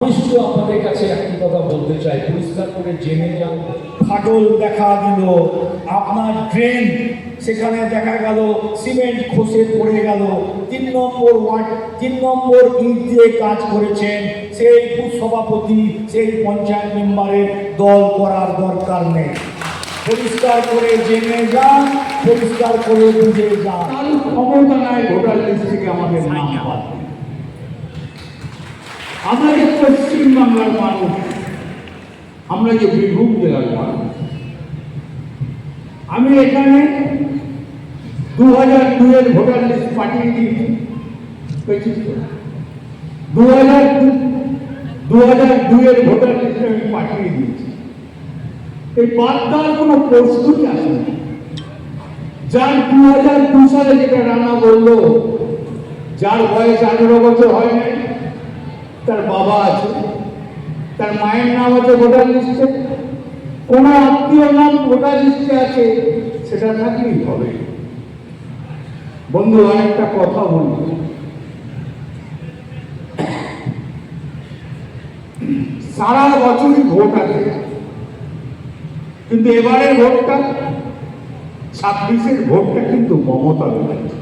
আমি শুধু আপনাদের কাছে একটি কথা বলতে চাই। পরিষ্কার করে জেনে যান ফাটল দেখা দিল। আপনার ড্রেন সেখানে দেখা গেল। সিমেন্ট খসে পড়ে গেল। তিন নম্বর ওয়ার্ড তিন নম্বর ইট দিয়ে কাজ করেছেন সেই সভাপতি সেই পঞ্চায়েত মেম্বারের দল করার দরকার নেই। পরিষ্কার করে জেনে যান, পরিষ্কার করে বুঝে যান। ক্ষমতা নাই ভোটার লিস্ট থেকে আমাদের নাম। আমরা যে পশ্চিম বাংলার মানুষ, আমরা যে বীরভূম জেলার মানুষ। আমি এখানে দু হাজার দুয়ের ভোটার লিস্ট পাঠিয়ে দিয়েছি? দু হাজার দু হাজার দুয়ের ভোটার লিস্ট আমি পাঠিয়ে দিয়েছি। এই বাদ দেওয়ার কোনো প্রস্তুতি আসেনি। যার দু হাজার দু সালে যেটা রান্না বলল, যার বয়স আঠেরো বছর হয় নাই তার বাবা আছে, তার মায়ের নাম আছে ভোটার লিস্টে। কোন আত্মীয় নাম ভোটার লিস্টে আছে, সেটা থাকলেই হবে। বন্ধু, আরেকটা কথা বলি। সারা বছরই ভোট আছে, কিন্তু এবারের ভোটটা ছাব্বিশের ভোটটা কিন্তু মমতা ব্যানার্জি।